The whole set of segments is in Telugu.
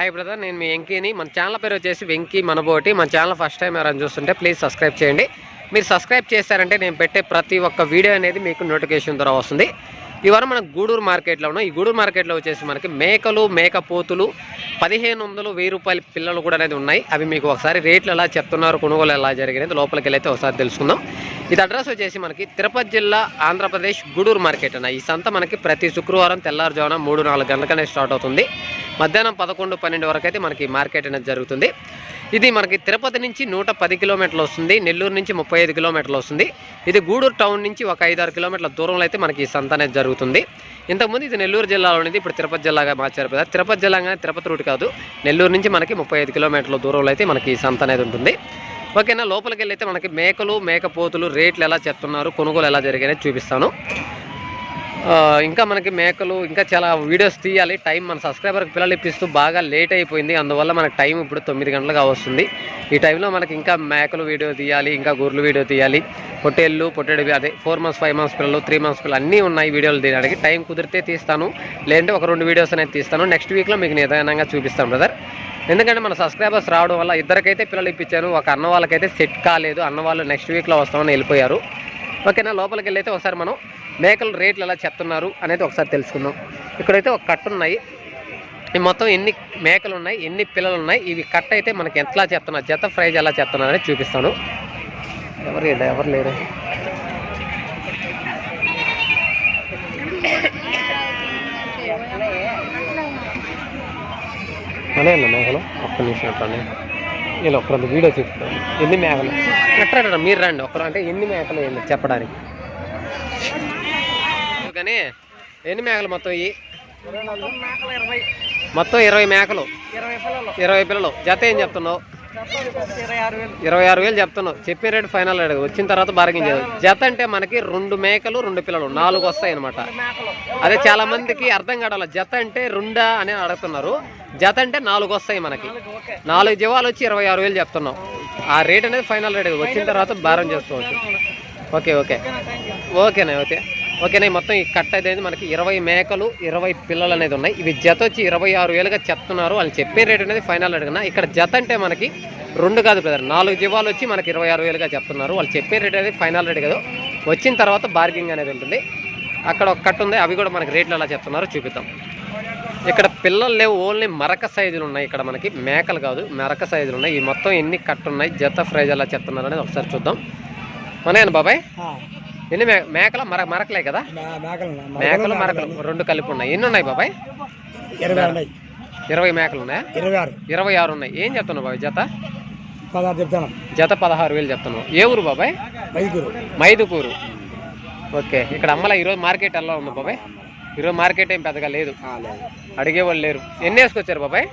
హాయ్ బ్రదర్ నేను మీ వెంకీని. మన ఛానల్ పేరు వచ్చేసి వెంకీ మనబోటి. మన ఛానల్ ఫస్ట్ టైం ఎవరైనా చూస్తుంటే ప్లీజ్ సబ్స్క్రైబ్ చేయండి. మీరు సబ్స్క్రైబ్ చేశారంటే నేను పెట్టే ప్రతి ఒక్క వీడియో అనేది మీకు నోటిఫికేషన్ ద్వారా వస్తుంది. ఇవాళ మనం గూడూరు మార్కెట్లో ఉన్నాం. ఈ గూడూరు మార్కెట్లో వచ్చేసి మనకి మేకలు మేకపోతులు పదిహేను వందలు వెయ్యి రూపాయల పిల్లలు కూడా అనేది ఉన్నాయి. అవి మీకు ఒకసారి రేట్లు ఎలా చెప్తున్నారు కొనుగోలు ఎలా జరిగినది లోపలికి వెళ్ళైతే ఒకసారి తెలుసుకుందాం. ఇది అడ్రస్ వచ్చేసి మనకి తిరుపతి జిల్లా ఆంధ్రప్రదేశ్ గూడూరు మార్కెట్ అన్న. ఈ సంత మనకి ప్రతి శుక్రవారం తెల్లారుజామున మూడు నాలుగు గంటలకనే స్టార్ట్ అవుతుంది. మధ్యాహ్నం పదకొండు పన్నెండు వరకు అయితే మనకి మార్కెట్ అనేది జరుగుతుంది. ఇది మనకి తిరుపతి నుంచి నూట పది కిలోమీటర్లు వస్తుంది. నెల్లూరు నుంచి ముప్పై ఐదు కిలోమీటర్లు వస్తుంది. ఇది గూడూరు టౌన్ నుంచి ఒక ఐదారు కిలోమీటర్ల దూరంలో అయితే మనకి ఈ సంత అనేది జరుగుతుంది. ఇంతకుముందు ఇది నెల్లూరు జిల్లాలో ఉంది ఇప్పుడు తిరుపతి జిల్లాగా మార్చారు కదా. తిరుపతి జిల్లాగానే తిరుపతి రూట్ కాదు. నెల్లూరు నుంచి మనకి ముప్పై ఐదు కిలోమీటర్ల దూరంలో అయితే మనకి ఈ సంత అనేది ఉంటుంది. ఓకేనా లోపలికి వెళ్ళి అయితే మనకి మేకలు మేకపోతులు రేట్లు ఎలా చెప్తున్నారు కొనుగోలు ఎలా జరిగాయని చూపిస్తాను. ఇంకా మనకి మేకలు ఇంకా చాలా వీడియోస్ తీయాలి. టైం మన సబ్స్క్రైబర్కి పిల్లలు ఇప్పిస్తూ బాగా లేట్ అయిపోయింది. అందువల్ల మనకి టైం ఇప్పుడు తొమ్మిది గంటలుగా వస్తుంది. ఈ టైంలో మనకి ఇంకా మేకలు వీడియో తీయాలి ఇంకా గొర్రెలు వీడియో తీయాలి. పొట్టేళ్ళు పొట్టేడు అదే ఫోర్ మంత్స్ ఫైవ్ మంత్స్ పిల్లలు త్రీ మంత్స్ పిల్లలు అన్నీ ఉన్నాయి వీడియోలు తీయడానికి. టైం కుదిరితే తీస్తాను. లేదంటే ఒక రెండు వీడియోస్ అనేది తీస్తాను. నెక్స్ట్ వీక్లో మీకు నిదానంగా చూపిస్తాను బ్రదర్ ఎందుకంటే మన సబ్స్క్రైబర్స్ రావడం వల్ల ఇద్దరికైతే పిల్లలు ఇప్పించాను. ఒక అన్న వాళ్ళకైతే సెట్ కాలేదు. అన్న వాళ్ళు నెక్స్ట్ వీక్లో వస్తామని వెళ్ళిపోయారు. ఓకేనా లోపలికి వెళ్ళైతే ఒకసారి మనం మేకల రేట్లు ఎలా చెప్తున్నారు అనేది ఒకసారి తెలుసుకుందాం. ఇక్కడైతే ఒక కట్ట ఉన్నాయి. ఈ మొత్తం ఎన్ని మేకలు ఉన్నాయి ఎన్ని పిల్లలు ఉన్నాయి ఇవి కట్ట అయితే మనకి ఎట్లా చెప్తున్నారు జత ప్రైజ్ ఎలా చెప్తున్నారు అనేది చూపిస్తాను. ఎవరు లేదు ఎవరు లేరు? అనే అన్న మేకలు ఒక్క నిమిషం అట్లనే నేను ఒక్కరంత వీడియో చూపిస్తాను ఎన్ని మేకలు? ఎట్లా మీరు రండి. ఒక్కరు అంటే ఎన్ని మేకలు చెప్పడానికి? కానీ ఎన్ని మేకలు మొత్తం ఇవి మొత్తం ఇరవై. మేకలు. ఇరవై పిల్లలు. జత ఏం చెప్తున్నావు? ఇరవై ఆరు వేలు. చెప్తున్నావు. చెప్పిన రేటు ఫైనల్ రేటు వచ్చిన తర్వాత బార్గెన్ చేయదు జత అంటే మనకి రెండు మేకలు రెండు పిల్లలు. నాలుగు వస్తాయి అనమాట అదే చాలా మందికి అర్థం కావడం జత అంటే రెండా అని అడుగుతున్నారు. జత అంటే నాలుగు వస్తాయి మనకి. నాలుగు జీవాలు వచ్చి ఇరవై ఆరు వేలు చెప్తున్నాం ఆ రేట్ అనేది ఫైనల్ రేట్ వచ్చిన తర్వాత భారం చేసుకోవచ్చు ఓకే ఓకే. ఓకేనా ఓకే. ఓకేనా మొత్తం ఈ కట్ట అనేది మనకి ఇరవై మేకలు ఇరవై పిల్లలు అనేది ఉన్నాయి. ఇవి జత వచ్చి ఇరవై ఆరు వేలుగా చెప్తున్నారు. వాళ్ళు చెప్పే రేట్ అనేది ఫైనల్ రేట్ ఇక్కడ జత అంటే మనకి రెండు కాదు బ్రదర్ నాలుగు జీవాలు వచ్చి మనకి ఇరవై ఆరు వేలుగా చెప్తున్నారు. వాళ్ళు చెప్పే రేట్ అనేది ఫైనల్ రేట్ కాదు. వచ్చిన తర్వాత బార్గింగ్ అనేది ఉంటుంది. అక్కడ ఒక కట్ట ఉంది. అవి కూడా మనకి రేట్లు ఎలా చెప్తున్నారో చూపిద్దాం. ఇక్కడ పిల్లలు లేవు ఓన్లీ మరక సైజులు ఉన్నాయి. ఇక్కడ మనకి మేకలు కాదు మరక సైజులు ఉన్నాయి. ఈ మొత్తం ఎన్ని కట్టు ఉన్నాయి జత ప్రైజ్ ఎలా చెప్తున్నారు అనేది ఒకసారి చూద్దాం. మనయన బాబాయ్? ఎన్ని మే మేకల? మర మరకలే కదా? మేకలు మరకలు రెండు కలిపి ఉన్నాయి. ఎన్ని ఉన్నాయి బాబాయ్? ఇరవై మేకలు ఉన్నాయా? ఇరవై ఆరు. ఉన్నాయి. ఏం చెప్తున్నావు బాబాయ్? జత? పదహారు చెప్తాను. జత పదహారు వేలు చెప్తున్నావు. ఏ ఊరు బాబాయ్? ఐదుగురు మైదుకూరు. ఓకే. ఇక్కడ అమ్మల ఈరోజు మార్కెట్ ఎలా ఉంది బాబాయ్? ఈరోజు మార్కెట్ ఏం పెద్దగా లేదు. అడిగేవాళ్ళు లేరు. ఎన్ని వేసుకొచ్చారు బాబాయ్?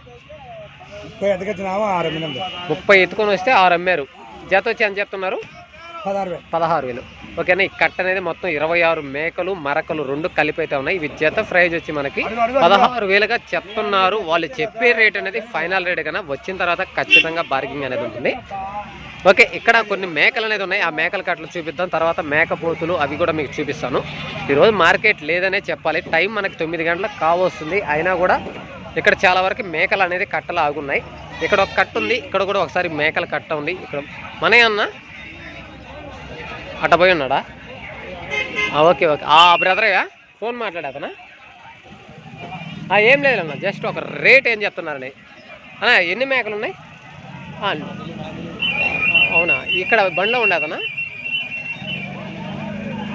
ముప్పై ఎత్తుకొని వస్తే ఆరు అమ్మారు. జత వచ్చి ఎంత చెప్తున్నారు? పదహారు వేలు. పదహారు వేలు. ఓకేనా? ఈ కట్ట అనేది మొత్తం ఇరవై ఆరు మేకలు మరకలు రెండు కలిపి అయితే ఉన్నాయి. ఇవి జత ప్రైజ్ వచ్చి మనకి పదహారు వేలుగా చెప్తున్నారు. వాళ్ళు చెప్పే రేట్ అనేది ఫైనల్ రేట్ కన్నా వచ్చిన తర్వాత ఖచ్చితంగా బార్గింగ్ అనేది ఉంటుంది. ఓకే ఇక్కడ కొన్ని మేకలు అనేది ఉన్నాయి. ఆ మేకల కట్టలు చూపిద్దాం. తర్వాత మేకపోతులు అవి కూడా మీకు చూపిస్తాను. ఈరోజు మార్కెట్ లేదనే చెప్పాలి. టైం మనకి తొమ్మిది గంటలకు కావస్తుంది. అయినా కూడా ఇక్కడ చాలా వరకు మేకలు అనేది కట్టలు ఆగున్నాయి. ఇక్కడ ఒక కట్ట ఉంది. ఇక్కడ కూడా ఒకసారి మేకల కట్ట ఉంది. ఇక్కడ మనే అన్న అట్టపోయి ఉన్నాడా? Okay okay. ఆ బ్రదరేగా ఫోన్ మాట్లాడేతనా ఏం లేదు అన్న జస్ట్ ఒక రేట్ ఏం చెప్తున్నారని అన్న ఎన్ని మేకలు ఉన్నాయి? అవునా ఇక్కడ బండ్లో ఉండేదనా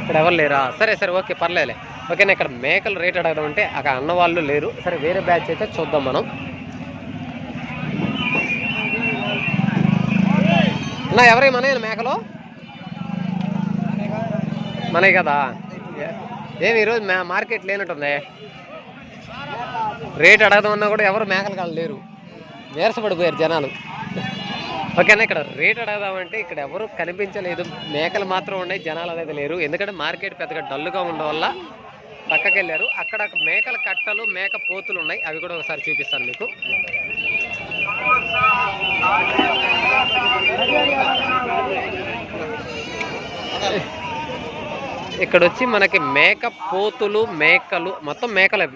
ఇక్కడ ఎవరు లేరా? సరే సరే ఓకే పర్లేదులే. ఓకేనా ఇక్కడ మేకలు రేట్ అడగడం అంటే అక్కడ అన్న వాళ్ళు లేరు. సరే వేరే బ్యాచ్ అయితే చూద్దాం మనం. అన్న ఎవరై మేకలు? మనకి కదా? ఏమి ఈరోజు మార్కెట్ లేనట్టుంది. రేట్ అడగదామన్నా కూడా ఎవరు మేకలు కాళ్ళు లేరు. వేరసపడిపోయారు జనాలు. ఓకేనా ఇక్కడ రేట్ అడగదామంటే ఇక్కడ ఎవరు కనిపించలేదు. మేకలు మాత్రం ఉన్నాయి జనాలు అనేది లేరు. ఎందుకంటే మార్కెట్ పెద్దగా డల్లుగా ఉండడం వల్ల పక్కకి వెళ్ళారు అక్కడ మేకల కట్టలు మేక పోతులు ఉన్నాయి. అవి కూడా ఒకసారి చూపిస్తాను మీకు. ఇక్కడ వచ్చి మనకి మేక పోతులు మేకలు మొత్తం మేకలే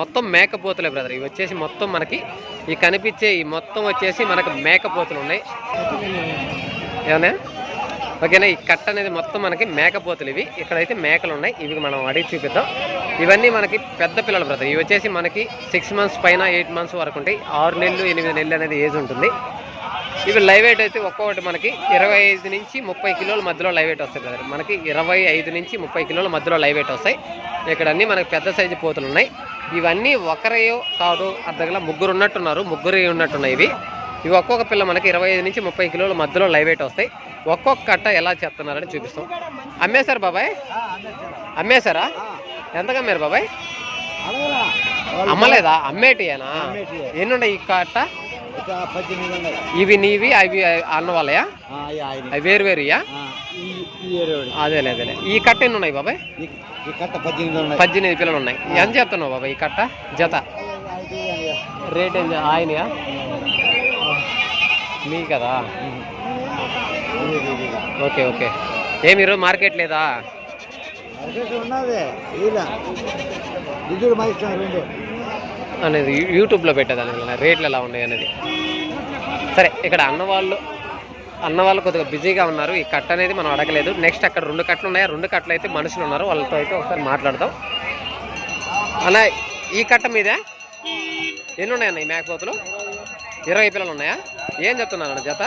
మొత్తం మేక పోతులే బ్రదర్. ఇవి వచ్చేసి మొత్తం మనకి ఈ కనిపించే ఈ మొత్తం వచ్చేసి మనకి మేక పోతులు ఉన్నాయి ఏమన్నా? ఓకేనా? ఈ కట్ట అనేది మొత్తం మనకి మేకపోతులు ఇవి. ఇక్కడైతే మేకలు ఉన్నాయి ఇవి మనం అడిగి చూపిద్దాం. ఇవన్నీ మనకి పెద్ద పిల్లలు బ్రదర్. ఇవి వచ్చేసి మనకి సిక్స్ మంత్స్ పైన ఎయిట్ మంత్స్ వరకు ఉంటాయి. ఆరు నెలలు ఎనిమిది నెలలు అనేది ఏజ్ ఉంటుంది. ఇవి లైవ్ వెయిట్ అయితే ఒక్కొక్కటి మనకి ఇరవై ఐదు నుంచి ముప్పై కిలోల మధ్యలో లైవ్ వెయిట్ వస్తాయి బ్రదర్. మనకి ఇరవై ఐదు నుంచి ముప్పై కిలోల మధ్యలో లైవ్ వెయిట్ వస్తాయి. ఇక్కడ అన్నీ మనకి పెద్ద సైజు పోతులు ఉన్నాయి. ఇవన్నీ ఒకరయో కాదు అర్ధగల ముగ్గురు ఉన్నట్టున్నారు. ముగ్గురు ఉన్నట్టున్నాయి ఇవి. ఇవి ఒక్కొక్క పిల్ల మనకి ఇరవై ఐదు నుంచి ముప్పై కిలోల మధ్యలో లైవ్ వెయిట్ వస్తాయి. ఒక్కొక్క కట్ట ఎలా చెప్తున్నారని చూపిస్తాం. అమ్మేశారు బాబాయ్? అమ్మేశారా? ఎంతగా అమ్మారు బాబాయ్? అమ్మలేదా? అమ్మేటియేనా? ఎన్ని ఉన్నాయి ఈ కట్ట? ఇవి నీవి అవి అన్న వాళ్ళయా? అవి వేరు వేరుయా? ఏరేవాడు. అదేలే అదేలే. ఈ కట్ట ఎన్ని ఉన్నాయి బాబాయ్? పద్దెనిమిది పిల్లలు ఉన్నాయి. ఎంత చెప్తున్నావు బాబాయ్ ఈ కట్ట? జత? రేట్ ఏం చే- ఆయనయా? మీ కదా? Okay okay. ఏమి ఈరోజు మార్కెట్ లేదా? ఉన్నది అనేది యూట్యూబ్లో పెట్టేదాన్ని రేట్లు ఎలా ఉన్నాయి అనేది. సరే ఇక్కడ అన్నవాళ్ళు అన్నవాళ్ళు కొద్దిగా బిజీగా ఉన్నారు. ఈ కట్ట అనేది మనం అడగలేదు. నెక్స్ట్ అక్కడ రెండు కట్టలు ఉన్నాయి? రెండు కట్టలు అయితే మనుషులు ఉన్నారు. వాళ్ళతో అయితే ఒకసారి మాట్లాడదాం. అన్న ఈ కట్ట మీద? ఎన్ని ఉన్నాయన్న ఈ మేకపోతులు ఇరవై పిల్లలు ఉన్నాయా? ఏం చెప్తున్నారు అన్న జత?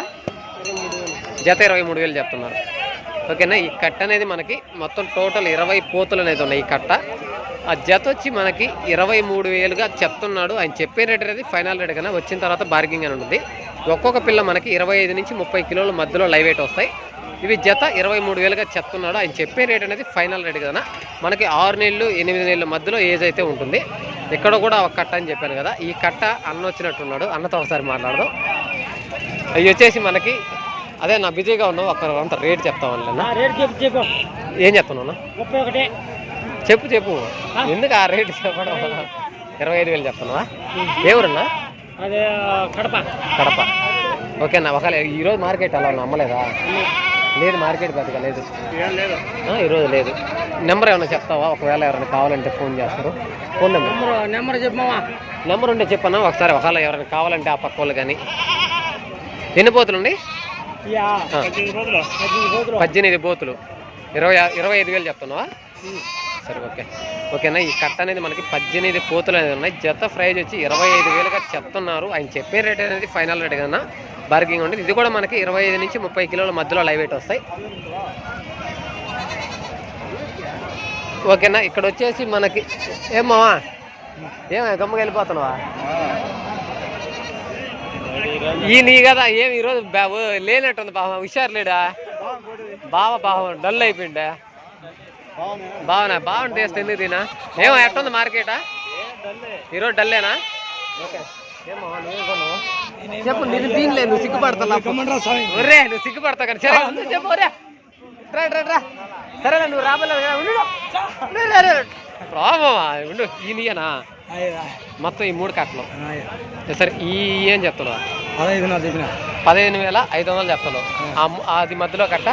జత ఇరవై మూడు వేలు చెప్తున్నారు. ఓకేనా? ఈ కట్ట అనేది మనకి మొత్తం టోటల్ ఇరవై పోతులు అనేది ఉన్నాయి ఈ కట్ట. ఆ జత వచ్చి మనకి ఇరవై మూడు వేలుగా చెప్తున్నాడు. ఆయన చెప్పే రేట్ అనేది ఫైనల్ రేట్ కన్నా వచ్చిన తర్వాత బార్గింగ్ అని ఉంటుంది. ఒక్కొక్క పిల్ల మనకి ఇరవై ఐదు నుంచి ముప్పై కిలోల మధ్యలో లైవ్ వెయిట్ వస్తాయి. ఇవి జత ఇరవై మూడు వేలుగా చెప్తున్నాడు. ఆయన చెప్పే రేట్ అనేది ఫైనల్ రేట్ కదా మనకి ఆరు నెలలు ఎనిమిది నెలల మధ్యలో ఏజ్ అయితే ఉంటుంది. ఇక్కడ కూడా ఒక కట్ట అని చెప్పాను కదా. ఈ కట్ట అన్న వచ్చినట్టున్నాడు. అన్నతో ఒకసారి మాట్లాడదాం. అవి వచ్చేసి మనకి అదే నా బిజీగా ఉన్నావు. ఒక అంత రేట్ చెప్పు ఏం చెప్తున్నావు ముప్పై ఒకటి. చెప్పు చెప్పు. ఎందుకు ఆ రేట్ చెప్పడం? ఇరవై ఐదు వేలు చెప్తున్నావా? ఏ ఊరన్నా అదే కడప. కడప. ఓకేనా ఒకవేళ ఈరోజు మార్కెట్ అలా ఉన్నా అమ్మలేదా లేదు మార్కెట్ పెద్దగా లేదు. ఈరోజు లేదు. నెంబర్ ఏమైనా చెప్తావా? ఒకవేళ ఎవరైనా కావాలంటే ఫోన్ చేస్తారు. Phone number? నెంబర్ చెప్పమా నెంబర్ ఉంటే చెప్పన్నా ఒకసారి ఒకవేళ ఎవరైనా కావాలంటే ఆ పక్క వాళ్ళు కానీ. ఎన్ని పోతులు ఉన్నాయి? పద్దెనిమిది బోతులు ఇరవై ఇరవై ఐదు వేలు చెప్తున్నావా? సరే ఓకే. ఓకేనా? ఈ కట్ట అనేది మనకి పద్దెనిమిది పోతులు అనేది ఉన్నాయి. జత ప్రైజ్ వచ్చి ఇరవై ఐదు వేలుగా చెప్తున్నారు. ఆయన చెప్పే రేట్ అనేది ఫైనల్ రేట్ కన్నా బార్గింగ్ ఉంటుంది. ఇది కూడా మనకి ఇరవై ఐదు నుంచి ముప్పై కిలోల మధ్యలో లైవ్ వెయిట్ వస్తాయి. ఓకేనా? ఇక్కడ వచ్చేసి మనకి ఏమమ్మా ఏమో గమ్మకి వెళ్ళిపోతున్నావా? ఈ నీ కదా ఏమి? ఈరోజు బా- లేనట్టుంది బావ హుషారు లేడా? బావ బావ డల్ అయిపోయిందా బావనా బావని టేస్ట్ ఎందుకు తినా ఏమో ఎట్టుంది మార్కెటా ఈరోజు డల్లేనా? చెప్పు నేను దీనిలే నువ్వు సిగ్గుపడతా ఒరే నువ్వు సిగ్గుపడతావు కానీ సరే చెప్పు ఒరే రా రా రా. సరే నువ్వు రాబోలే ఉండు ఉండు, ఈ నీయనా? మొత్తం ఈ మూడు కట్టలు. సరే ఈ ఏం చెప్తున్నావు? అదే ఇది నా చెప్పిన. పదిహేను వేల ఐదు వందలు ము- అది మధ్యలో కట్ట.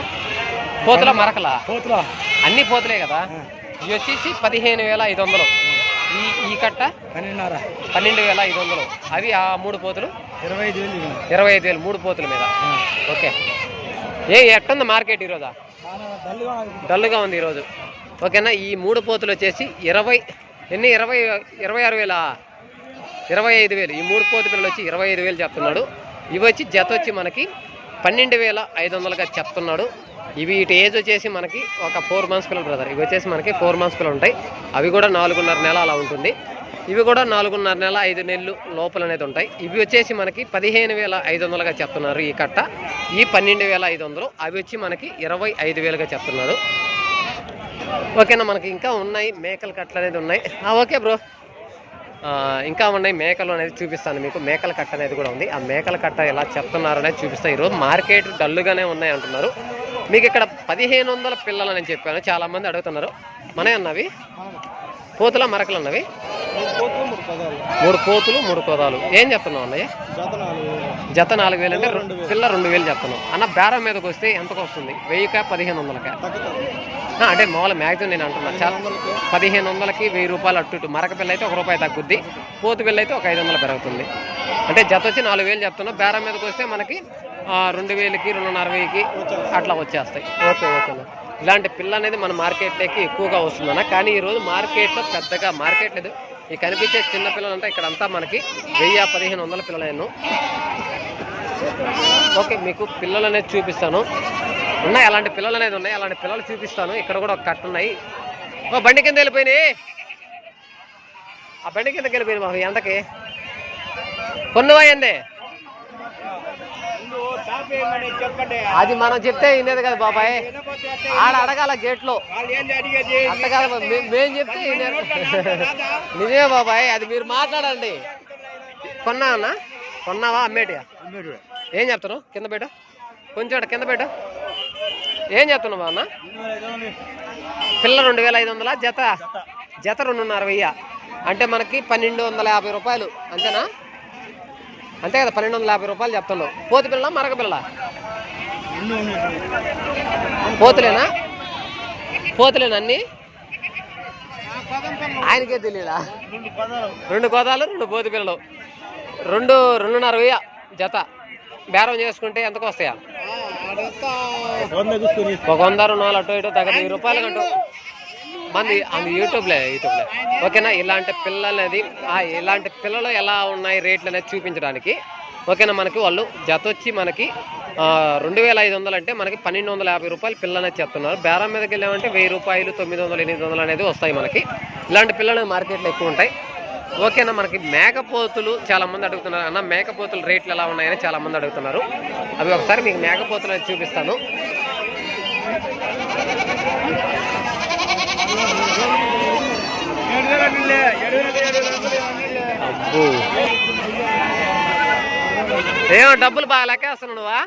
పోతుల మరకలా? పోతులా. అన్ని పోతులే కదా. ఇవి వచ్చేసి పదిహేను వేల ఐదు వందలు. ఈ ఈ కట్ట పన్నెండున్నర. పన్నెండు వేల ఐదు వందలు. అవి ఆ మూడు పోతులు? ఇరవై ఐదు వేలు ఇరవై ఐదు వేలు మూడు పోతుల మీద. ఓకే. ఏ ఎట్టుంది మార్కెట్ ఈరోజు? డల్గా ఉంది ఈరోజు. ఓకేనా ఈ మూడు పోతులు వచ్చేసి ఇరవై ఎన్ని? ఇరవై ఇరవై ఆరు వేల? ఇరవై ఐదు వేలు. ఈ మూడు పోతు పిల్లలు వచ్చి ఇరవై ఐదు వేలు చెప్తున్నాడు. ఇవి వచ్చి జత వచ్చి మనకి పన్నెండు వేల ఐదు వందలుగా చెప్తున్నాడు. ఇవి ఇటు ఏజ్ వచ్చేసి మనకి ఒక ఫోర్ మంత్స్ పిల్లలు బ్రదర్ ఇవి వచ్చేసి మనకి ఫోర్ మంత్స్ పిల్లలు ఉంటాయి. అవి కూడా నాలుగున్నర నెల అలా ఉంటుంది. ఇవి కూడా నాలుగున్నర నెల ఐదు నెలలు లోపల అనేది ఉంటాయి. ఇవి వచ్చేసి మనకి పదిహేను వేల ఐదు వందలుగా చెప్తున్నారు ఈ కట్ట. ఈ పన్నెండు వేల ఐదు వందలు. అవి వచ్చి మనకి ఇరవై ఐదు వేలుగా చెప్తున్నారు. ఓకేనా మనకి ఇంకా ఉన్నాయి మేకల కట్టలు అనేది ఉన్నాయి. ఆ, ఓకే బ్రో ఇంకా ఉన్నాయి మేకలు అనేది చూపిస్తాను మీకు. మేకల కట్ట అనేది కూడా ఉంది. ఆ మేకల కట్ట ఎలా చెప్తున్నారు అనేది చూపిస్తాను. ఈరోజు మార్కెట్ డల్లుగానే ఉన్నాయి అంటున్నారు. మీకు ఇక్కడ పదిహేను వందల పిల్లలు అని చెప్పాను. చాలా మంది అడుగుతున్నారు. మనే అన్నవి? పోతుల మరకలు అన్నవి? మూడు పదాలు మూడు పోతులు మూడు కోదాలు. ఏం చెప్తున్నావు అన్నయ్య? జత నాలుగు వేలు. అంటే పిల్ల రెండు వేలు. చెప్తున్నావు. అన్న బేరం మీదకి వస్తే ఎంతకు వస్తుంది వెయ్యికా పదిహేను వందలకా అంటే మామూలు మ్యాక్సిమం నేను అంటున్నా. చాలా పదిహేను వందలకి వెయ్యి రూపాయలు అట్టు ఇటు మరక పిల్ల అయితే ఒక రూపాయి తగ్గుద్ది. పోతు పిల్ల అయితే ఒక ఐదు వందలు పెరుగుతుంది. అంటే జత వచ్చి నాలుగు వేలు చెప్తున్నా. బేరం మీదకి వస్తే మనకి రెండు వేలకి రెండున్నర వెయ్యికి అట్లా వచ్చేస్తాయి. Okay okay. ఇలాంటి పిల్ల అనేది మన మార్కెట్లోకి ఎక్కువగా వస్తుందన్న. కానీ ఈరోజు మార్కెట్లో పెద్దగా మార్కెట్ లేదు. ఈ కనిపించే చిన్న పిల్లలంతా ఇక్కడంతా మనకి వెయ్యి పదిహేను వందల పిల్లలను ఓకే మీకు పిల్లలు అనేది చూపిస్తాను. ఉన్నాయి అలాంటి పిల్లలు అనేది ఉన్నాయి. అలాంటి పిల్లలు చూపిస్తాను. ఇక్కడ కూడా ఒక కట్ట ఉన్నాయి. ఓ బండి కింద వెళ్ళిపోయినాయి. ఆ బండి కిందకి వెళ్ళిపోయింది మాకు ఎంతకి కొన్నవా ఎందే చెప్పండి అది మనం చెప్తే వినేది కదా బాబాయ్. ఆడ అడగాల గేట్లో. వాళ్ళు కాదు మేం చెప్తే వినేది నిజమే బాబాయ్ అది మీరు మాట్లాడండి. కొన్నా అన్న? కొన్నావా? అమ్మేటియా ఏం చెప్తున్నావు? కింద బయట కొంచెం కింద బయట ఏం చెప్తున్నావు అన్న? పిల్ల రెండు వేల ఐదు వందల? జత? జత రెండున్నర వెయ్యి. అంటే మనకి పన్నెండు వందల యాభై రూపాయలు అంతేనా? అంతే కదా పన్నెండు వందల యాభై రూపాయలు చెప్తున్నావు. పోతు పిల్ల మరక పిల్ల పోతులేనా? పోతులేనా అన్ని? ఆయనకే తెలియదా రెండు పదాలు. రెండు గోదాలు రెండు పోతు పిల్లలు. రెండు రెండున్నర వెయ్యి జత. బేరం చేసుకుంటే ఎంతకు వస్తాయా? ఒక వంద రెండు వందలు అటు ఇటు తగ్గదు వెయ్యి రూపాయలు కంటూ మంది అది యూట్యూబ్లే యూట్యూబ్లే. ఓకేనా? ఇలాంటి పిల్లలది ఆ, ఇలాంటి పిల్లలు ఎలా ఉన్నాయి రేట్లు అనేది చూపించడానికి. ఓకేనా? మనకి వాళ్ళు జత వచ్చి మనకి రెండు వేల ఐదు వందలు అంటే మనకి పన్నెండు వందల యాభై రూపాయలు పిల్లలు అనేది చెప్తున్నారు బేరం మీదకి వెళ్ళామంటే వెయ్యి రూపాయలు తొమ్మిది వందలు ఎనిమిది వందలు అనేది వస్తాయి మనకి. ఇలాంటి పిల్లలు మార్కెట్లో ఎక్కువ ఉంటాయి. ఓకేనా? మనకి మేకపోతులు చాలామంది అడుగుతున్నారు. అన్న మేకపోతులు రేట్లు ఎలా ఉన్నాయని చాలా మంది అడుగుతున్నారు. అవి ఒకసారి మీకు మేకపోతులు అనేది చూపిస్తాను. అబ్బో. ఏమో డబ్బులు బాగా లెక్కేస్తున్నావు నువ్వా?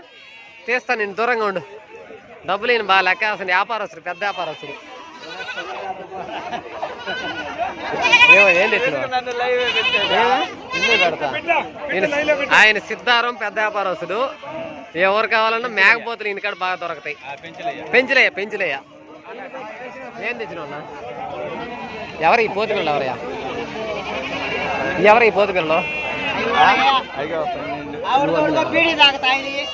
తీస్తాను నేను దూరంగా ఉండు. డబ్బులు నేను బాగా లెక్కేస్తాను వ్యాపారస్తుడు పెద్ద వ్యాపారస్తుడు. ఏమో ఏం ఆయన సిద్ధారం పెద్ద వ్యాపారస్తుడు. ఎవరు కావాలన్నా మేకపోతులు ఈయనకాడ బాగా దొరకతాయి. పెంచులేయ పెంచులేయ ఏం తెచ్చినావు అన్న ఎవరు ఈ పోతు పిల్లలు ఎవరయ్యా? ఎవరు ఈ పోతు పిల్లలు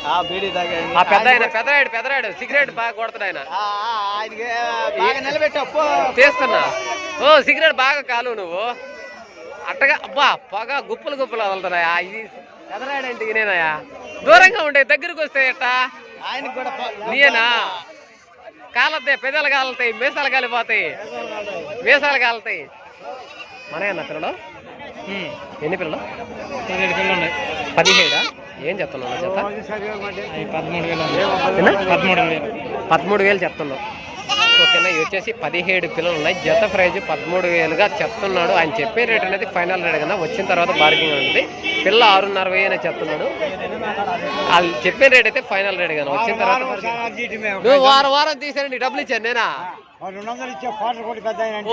ఆ? బీడీ తాగాయి ఆ పెద్ద ఆయన పెద్దరాయుడు పెద్దరాయుడు సిగరెట్ బాగా కొడతాడు ఆయన. తీస్తున్నా. ఓ సిగరెట్ బాగా కాలు నువ్వు. అట్టగా అబ్బా పొగ గుప్పులు గుప్పులు వదులుతున్నాయా. ఇది పెద్దరాయుడు అంటే ఈయనేనాయా దూరంగా ఉండే దగ్గరికి వస్తే ఎట్టా? ఆయనకి కూడా నీయేనా? కాలతాయి పెదలు కాలుతాయి మీసాలు కాలిపోతాయి. మీసాలు కాలుతాయి. మనే అన్న పిల్లలు? ఎన్ని పిల్లలు? పదిహేడు పిల్లలు ఉన్నాయి. పదిహేడా? ఏం చెప్తున్నావు అవి పదమూడు వేలు? పదమూడు వేలు. పదమూడు వేలు చెప్తున్నావు. ఓకేనా ఇవి వచ్చేసి పదిహేడు పిల్లలు ఉన్నాయి. జత ప్రైజ్ పదమూడు వేలుగా చెప్తున్నాడు. ఆయన చెప్పే రేట్ అనేది ఫైనల్ రేట్ కన్నా వచ్చిన తర్వాత బార్గింగ్ ఉంటుంది. పిల్ల ఆరున్నర వెయ్యి అని చెప్తున్నాడు. వాళ్ళు చెప్పే రేట్ అయితే ఫైనల్ రేట్ కానీ వచ్చిన తర్వాత. నువ్వు వారం వారం తీసారండి డబ్బులు ఇచ్చాను నేనా?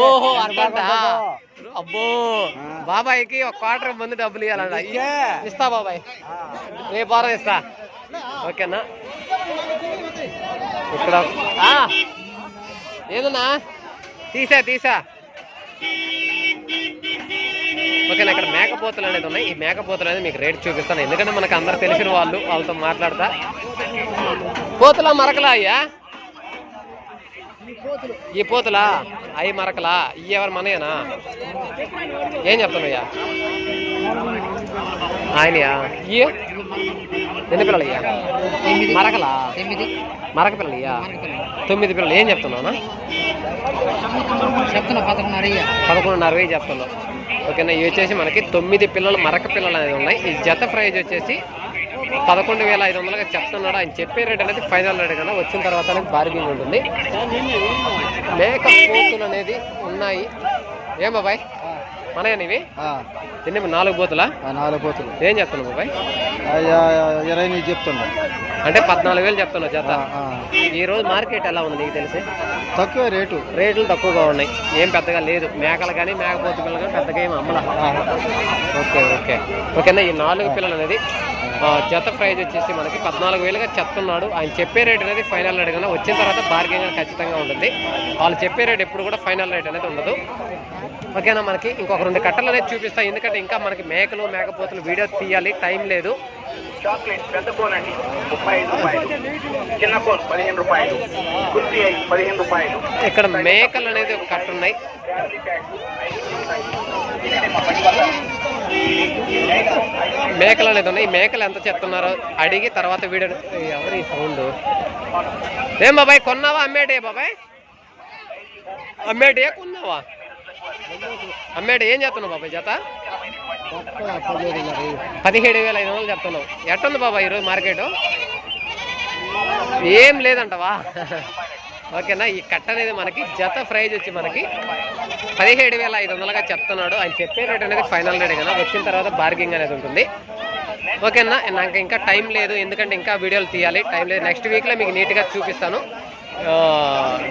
ఓహో అర్థంట అబ్బో బాబాయ్కి ఒక క్వార్టర్ మంది డబ్బులు ఇవ్వాలంట ఇచ్చే. ఇస్తా బాబాయ్. రేపు వారం ఇస్తా. ఓకేనా? ఇక్కడ. ఆ, ఏదన్నా? తీసా తీసా. ఓకేనా ఇక్కడ మేకపోతలు అనేది ఉన్నాయి. ఈ మేకపోతలు అనేది మీకు రేట్ చూపిస్తాను. ఎందుకంటే మనకు అందరు తెలిసిన వాళ్ళు వాళ్ళతో మాట్లాడతా. పోతులా మరకలా అయ్యా? ఈ పోతులా? అవి మరకలా? ఇవి ఎవరు మనయేనా? ఏం చెప్తున్నాయ్యా? ఆయనయా? ఇయ్య ఎన్ని పిల్లలు అయ్యా మరకలా? మరక పిల్లలు ఇయ్యా తొమ్మిది పిల్లలు. ఏం చెప్తున్నావునా? చెప్తున్నా పదకొండున్నర పదకొండున్నర వెయ్యి చెప్తున్నావు. ఓకేనా? ఇవి వచ్చేసి మనకి తొమ్మిది పిల్లలు మరక పిల్లలు అనేది ఉన్నాయి. ఈ జత ప్రైజ్ వచ్చేసి పదకొండు వేల ఐదు వందలుగా చెప్తున్నాడు. ఆయన చెప్పే రేట్ అనేది ఫైనల్ రేట్ కన్నా వచ్చిన తర్వాత అనేది బార్గింగ్ ఉంటుంది. మేక పోతులు అనేది ఉన్నాయి. ఏం బాబాయ్? మనయా ఇవి ఎన్ని నాలుగు బూతులా నాలుగు పోతులు. ఏం చెప్తున్నావు బాబాయ్? ఇరవై నీకు చెప్తుండ అంటే పద్నాలుగు వేలు చెప్తున్నావు ఆ. ఈ రోజు మార్కెట్ ఎలా ఉంది నీకు తెలిసి? తక్కువ రేటు. రేట్లు తక్కువగా ఉన్నాయి. ఏం పెద్దగా లేదు. మేకలు కానీ మేకపోతు పిల్లలు కానీ పెద్దగా ఏం అమ్మల. Okay okay. ఓకేనా? ఈ నాలుగు పిల్లలు అనేది జత ప్రైజ్ వచ్చేసి మనకి పద్నాలుగు వేలుగా చెప్తున్నాడు. ఆయన చెప్పే రేట్ అనేది ఫైనల్ రేట్ కన్నా వచ్చిన తర్వాత బార్గెన్ అనేది ఖచ్చితంగా ఉంటుంది. వాళ్ళు చెప్పే రేట్ ఎప్పుడు కూడా ఫైనల్ రేట్ అనేది ఉండదు. ఓకేనా మనకి? ఇంకొక రెండు కట్టలు అనేది చూపిస్తాయి ఎందుకంటే ఇంకా మనకి మేకలు మేకపోతులు వీడియో తీయాలి. టైం లేదు. చాక్లెట్ పెద్ద కోన్ అండి. ముప్పై ఐదు రూపాయలు. చిన్న కోన్ పదిహేను రూపాయలు. కుర్తి ఐదు పదిహేను రూపాయలు. ఇక్కడ మేకలు అనేది ఒక కట్ట ఉన్నాయి. మేకలు అనేది ఉన్నాయి ఈ మేకలు ఎంత చెప్తున్నారో అడిగి తర్వాత వీడియో ఎవరు ఈ సౌండ్? ఏం బాబాయ్ కొన్నావా? అమ్మేటే బాబాయ్? అమ్మేటే కొన్నావా? అమ్మేట ఏం చెప్తున్నావు బాబాయ్ జత? పదిహేడు వేల ఐదు వందలు చెప్తున్నావు. ఎట్టుంది బాబాయ్ ఈరోజు మార్కెట్? ఏం లేదంటవా? ఓకేనా? ఈ కట్ట అనేది మనకి జత ప్రైజ్ వచ్చి మనకి పదిహేడు వేల ఐదు వందలుగా చెప్తున్నాడు. ఆయన చెప్పే రేట్ అనేది ఫైనల్ రేట్ కదా? వచ్చిన తర్వాత బార్గింగ్ అనేది ఉంటుంది. ఓకేనా? నాకు ఇంకా టైం లేదు. ఎందుకంటే ఇంకా వీడియోలు తీయాలి. టైం లేదు. నెక్స్ట్ వీక్లో మీకు నీట్గా చూపిస్తాను.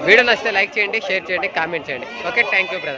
వీడియో నచ్చితే లైక్ చేయండి షేర్ చేయండి కామెంట్ చేయండి. ఓకే? Thank you brother